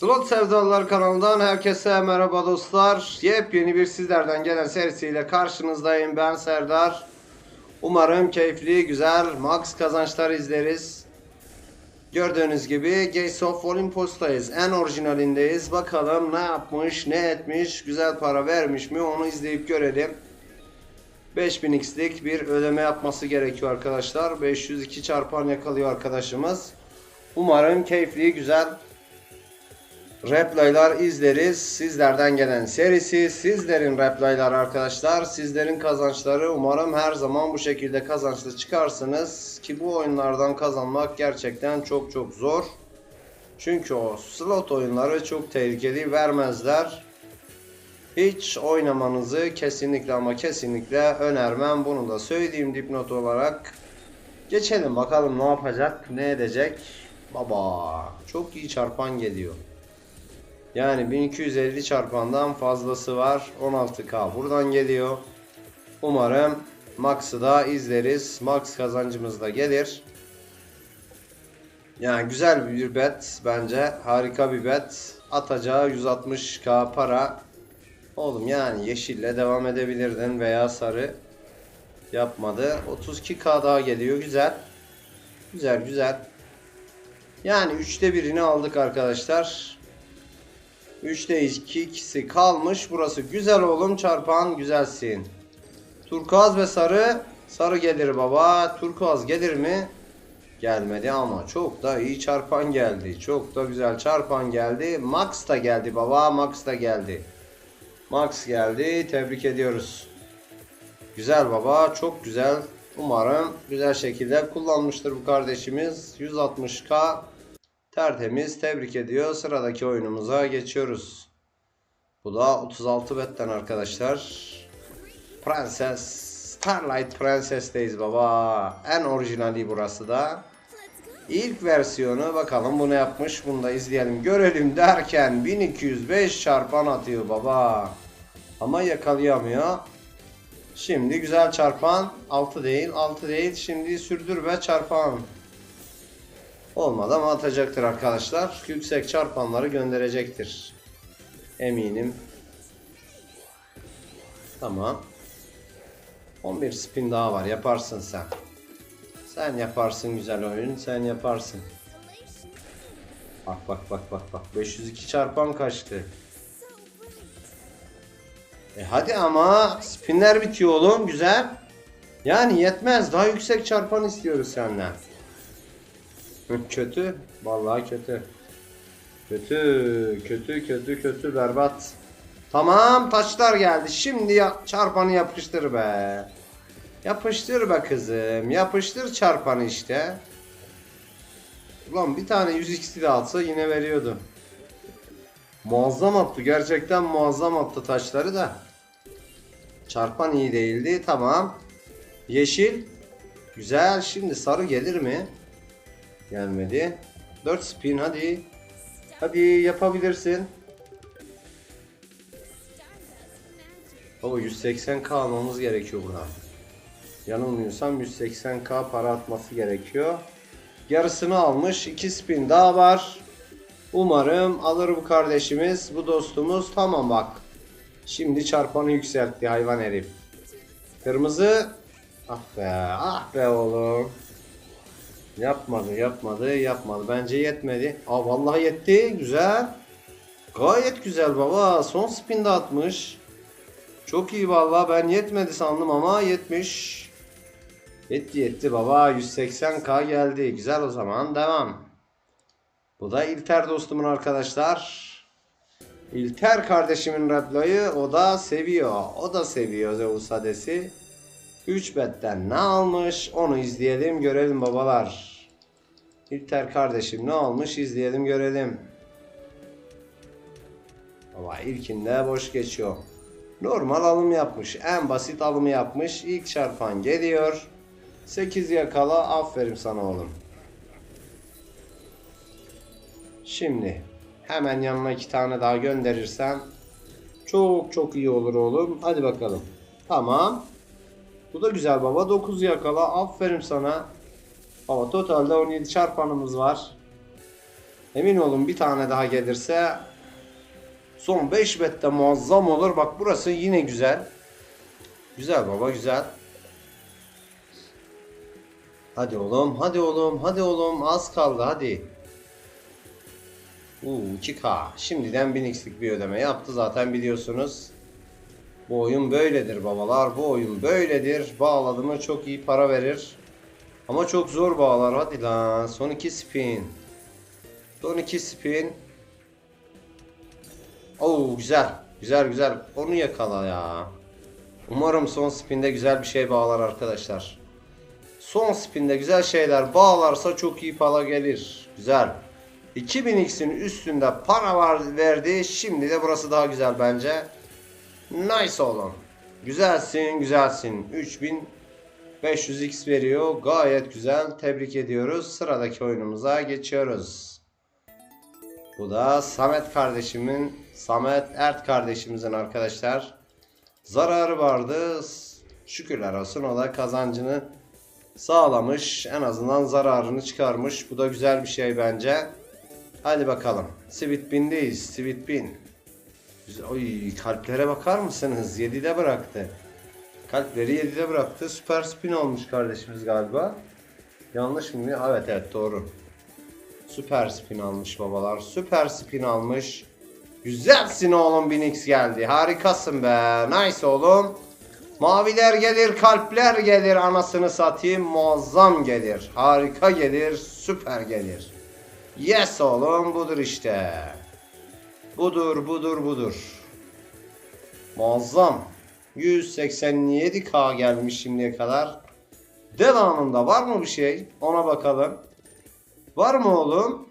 Slot Sevdalılar kanalından herkese merhaba dostlar. Yepyeni bir sizlerden gelen serisiyle karşınızdayım. Ben Serdar. Umarım keyifli, güzel, max kazançlar izleriz. Gördüğünüz gibi Gates of Olympus'tayız. En orijinalindeyiz. Bakalım ne yapmış, ne etmiş, güzel para vermiş mi onu izleyip görelim. 5000x'lik bir ödeme yapması gerekiyor arkadaşlar. 502 çarpan yakalıyor arkadaşımız. Umarım keyifli, güzel replaylar izleriz. Sizlerden gelen serisi, sizlerin replaylar arkadaşlar. Sizlerin kazançları umarım her zaman bu şekilde kazançlı çıkarsınız. Ki bu oyunlardan kazanmak gerçekten çok çok zor. Çünkü o slot oyunları çok tehlikeli vermezler. Hiç oynamanızı kesinlikle ama kesinlikle önermem. Bunu da söyleyeyim dipnot olarak. Geçelim bakalım ne yapacak, ne edecek. Baba çok iyi çarpan geliyor. Yani 1250 çarpandan fazlası var. 16k buradan geliyor. Umarım Max'ı da izleriz. Max kazancımız da gelir. Yani güzel bir bet bence. Harika bir bet. Atacağı 160k para. Oğlum yani yeşille devam edebilirdin veya sarı. Yapmadı. 32k daha geliyor. Güzel. Güzel güzel. Yani 3'te birini aldık arkadaşlar. 3'te 2'si kalmış. Burası güzel oğlum çarpan güzelsin. Turkuaz ve sarı. Sarı gelir baba. Turkuaz gelir mi? Gelmedi ama çok da iyi çarpan geldi. Çok da güzel çarpan geldi. Max da geldi baba. Max da geldi. Max geldi. Tebrik ediyoruz. Güzel baba. Çok güzel. Umarım güzel şekilde kullanmıştır bu kardeşimiz. 160k tertemiz. Tebrik ediyor. Sıradaki oyunumuza geçiyoruz. Bu da 36 betten arkadaşlar. Prenses. Starlight Princess'teyiz baba. En orijinali burası da. İlk versiyonu bakalım bu ne yapmış. Bunu da izleyelim görelim derken 1205 çarpan atıyor baba. Ama yakalayamıyor. Şimdi güzel çarpan 6 değil 6 değil şimdi sürdür ve çarpan. Olmadı ama atacaktır arkadaşlar. Yüksek çarpanları gönderecektir. Eminim. Tamam. 11 spin daha var yaparsın sen. Sen yaparsın güzel oyun sen yaparsın. Bak bak bak bak bak 502 çarpan kaçtı. E hadi ama spinler bitiyor oğlum güzel. Yani yetmez daha yüksek çarpan istiyoruz senden. Kötü. Vallahi kötü. Kötü, kötü, kötü, kötü, berbat. Tamam, taşlar geldi. Şimdi ya çarpanı yapıştır be. Yapıştır be kızım. Yapıştır çarpanı işte. Ulan bir tane 100x'li de atsa yine veriyordu. Muazzam attı. Gerçekten muazzam attı taşları da. Çarpan iyi değildi. Tamam. Yeşil. Güzel. Şimdi sarı gelir mi? Gelmedi. 4 spin hadi. Hadi yapabilirsin. Baba 180k almamız gerekiyor buradan. Yanılmıyorsam 180k para atması gerekiyor. Yarısını almış. 2 spin daha var. Umarım alır bu kardeşimiz, bu dostumuz. Tamam bak. Şimdi çarpanı yükseltti hayvan herif. Kırmızı. Ah be, ah be oğlum. Yapmadı, yapmadı, yapmadı. Bence yetmedi. Aa vallahi yetti. Güzel. Gayet güzel baba. Son spin de atmış. Çok iyi vallahi. Ben yetmedi sandım ama yetmiş. Yetti yetti baba. 180k geldi. Güzel o zaman. Devam. Bu da İlter dostumun arkadaşlar. İlter kardeşimin replayı o da seviyor. O da seviyor Zeus Hades'i. 3 betten ne almış onu izleyelim görelim babalar. İlter kardeşim ne almış izleyelim görelim. Baba ilkinde boş geçiyor. Normal alım yapmış. En basit alımı yapmış. İlk çarpan geliyor. 8 yakala aferin sana oğlum. Şimdi hemen yanına iki tane daha gönderirsen çok çok iyi olur oğlum. Hadi bakalım. Tamam. Bu da güzel baba. 9 yakala. Aferin sana. Baba totalde 17 çarpanımız var. Emin olun bir tane daha gelirse son 5 bette muazzam olur. Bak burası yine güzel. Güzel baba güzel. Hadi oğlum, hadi oğlum, hadi oğlum. Az kaldı hadi. Uuu 2K. Şimdiden 1000x'lik bir ödeme yaptı zaten biliyorsunuz. Bu oyun böyledir babalar. Bu oyun böyledir. Bağladı mı çok iyi para verir. Ama çok zor bağlar. Hadi lan. Son 2 spin. Son 2 spin. Oo güzel. Güzel güzel. Onu yakala ya. Umarım son spinde güzel bir şey bağlar arkadaşlar. Son spinde güzel şeyler bağlarsa çok iyi para gelir. Güzel. 2000x'in üstünde para var verdi. Şimdi de burası daha güzel bence. Nice oğlum. Güzelsin, güzelsin. 3500x veriyor. Gayet güzel. Tebrik ediyoruz. Sıradaki oyunumuza geçiyoruz. Bu da Samet kardeşimin, Samet Ert kardeşimizin arkadaşlar. Zararı vardı. Şükürler olsun o da kazancını sağlamış. En azından zararını çıkarmış. Bu da güzel bir şey bence. Hadi bakalım. Sweet Bin'deyiz. Sweet Bin. Oy kalplere bakar mısınız? 7'de bıraktı. Kalpleri 7'de bıraktı. Süper spin olmuş kardeşimiz galiba. Yanlış mı? Evet evet doğru. Süper spin almış babalar. Süper spin almış. Güzelsin oğlum Binix geldi. Harikasın be. Nice oğlum. Maviler gelir, kalpler gelir. Anasını satayım. Muazzam gelir. Harika gelir. Süper gelir. Yes oğlum budur işte. Budur budur budur. Muazzam. 187k gelmiş şimdiye kadar. Devamında var mı bir şey? Ona bakalım. Var mı oğlum?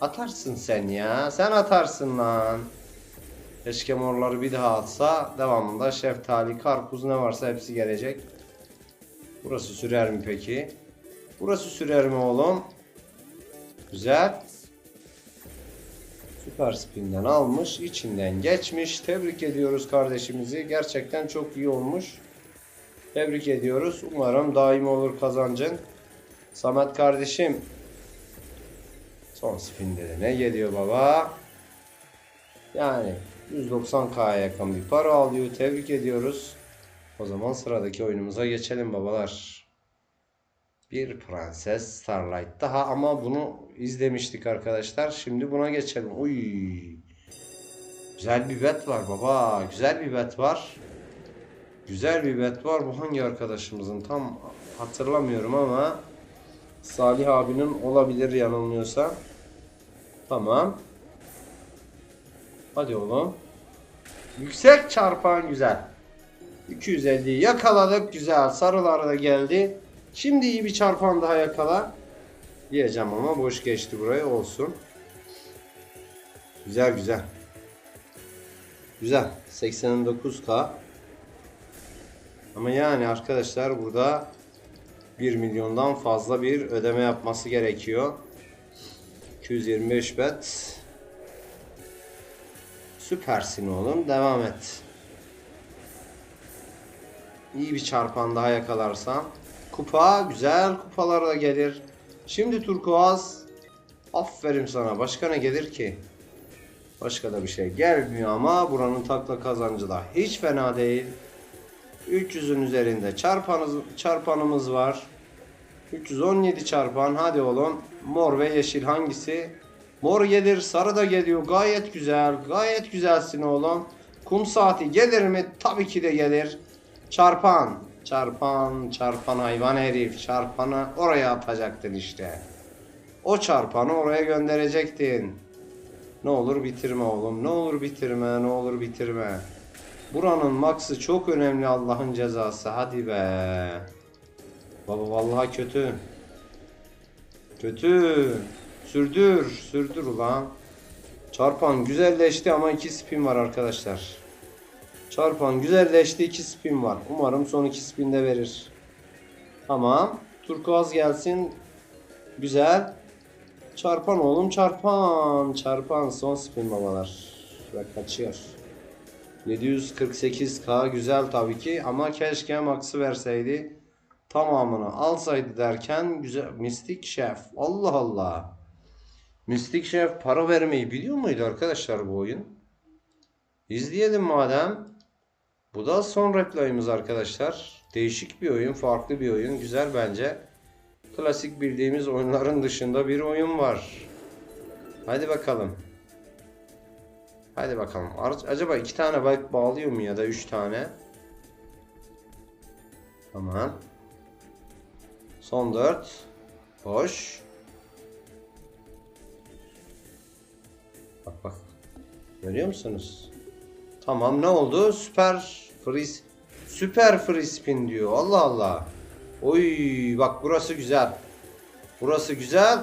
Atarsın sen ya. Sen atarsın lan. Keşke morları bir daha atsa. Devamında şeftali, karpuz ne varsa hepsi gelecek. Burası sürer mi peki? Burası sürer mi oğlum? Güzel. Süper spinden almış. içinden geçmiş. Tebrik ediyoruz kardeşimizi. Gerçekten çok iyi olmuş. Tebrik ediyoruz. Umarım daim olur kazancın. Samet kardeşim. Son spinde de ne geliyor baba? Yani 190k'ya yakın bir para alıyor. Tebrik ediyoruz. O zaman sıradaki oyunumuza geçelim babalar. Bir Prenses Starlight daha ama bunu izlemiştik arkadaşlar. Şimdi buna geçelim. Uy. Güzel bir bet var baba. Güzel bir bet var. Güzel bir bet var. Bu hangi arkadaşımızın tam hatırlamıyorum ama Salih abinin olabilir yanılmıyorsa. Tamam. Hadi oğlum. Yüksek çarpan güzel. 250'yi yakaladık. Güzel. Sarılar da geldi. Şimdi iyi bir çarpan daha yakala. Diyeceğim ama boş geçti buraya olsun. Güzel güzel. Güzel. 89k. Ama yani arkadaşlar burada 1 milyondan fazla bir ödeme yapması gerekiyor. 225 bet. Süpersin oğlum. Devam et. İyi bir çarpan daha yakalarsan. Kupa güzel kupalar gelir. Şimdi turkuaz. Aferin sana. Başka ne gelir ki? Başka da bir şey gelmiyor ama buranın takla kazancı da hiç fena değil. 300'ün üzerinde çarpanız, çarpanımız var. 317 çarpan hadi oğlum. Mor ve yeşil hangisi? Mor gelir sarı da geliyor gayet güzel. Gayet güzelsin oğlum. Kum saati gelir mi? Tabii ki de gelir. Çarpan. Çarpan, çarpan hayvan herif. Çarpanı oraya atacaktın işte. O çarpanı oraya gönderecektin. Ne olur bitirme oğlum. Ne olur bitirme. Ne olur bitirme. Buranın maksı çok önemli Allah'ın cezası. Hadi be. Baba vallahi kötü. Kötü. Sürdür. Sürdür ulan. Çarpan güzelleşti ama iki spin var arkadaşlar. Çarpan güzelleşti. 2 spin var. Umarım son 2 spin de verir. Tamam. Turkuaz gelsin. Güzel. Çarpan oğlum çarpan. Çarpan son spin babalar. Ve kaçıyor. 748k güzel tabii ki ama keşke max'ı verseydi. Tamamını alsaydı derken güzel Mistik Şef. Allah Allah. Mystic Chef para vermeyi biliyor muydu arkadaşlar bu oyun? İzleyelim madem. Bu da son replayımız arkadaşlar. Değişik bir oyun, farklı bir oyun. Güzel bence. Klasik bildiğimiz oyunların dışında bir oyun var. Hadi bakalım. Hadi bakalım. Acaba iki tane bike bağlıyor mu ya da üç tane? Tamam. Son dört. Boş. Bak bak. Görüyor musunuz? Tamam ne oldu? Süper free süper free spin diyor. Allah Allah. Oy bak burası güzel. Burası güzel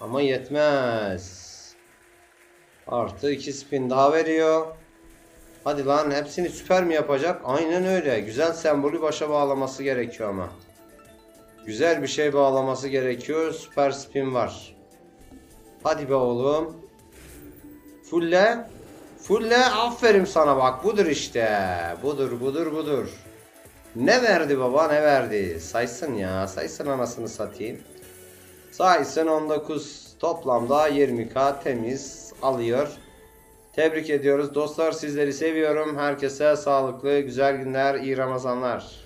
ama yetmez. Artı 2 spin daha veriyor. Hadi lan hepsini süper mi yapacak? Aynen öyle. Güzel sembolü başa bağlaması gerekiyor ama. Güzel bir şey bağlaması gerekiyor. Süper spin var. Hadi be oğlum. Fulle. Fulle aferin sana bak budur işte. Budur budur budur. Ne verdi baba ne verdi? Saysın ya saysın anasını satayım. Saysın 19 toplamda 20k temiz alıyor. Tebrik ediyoruz dostlar sizleri seviyorum. Herkese sağlıklı güzel günler iyi Ramazanlar.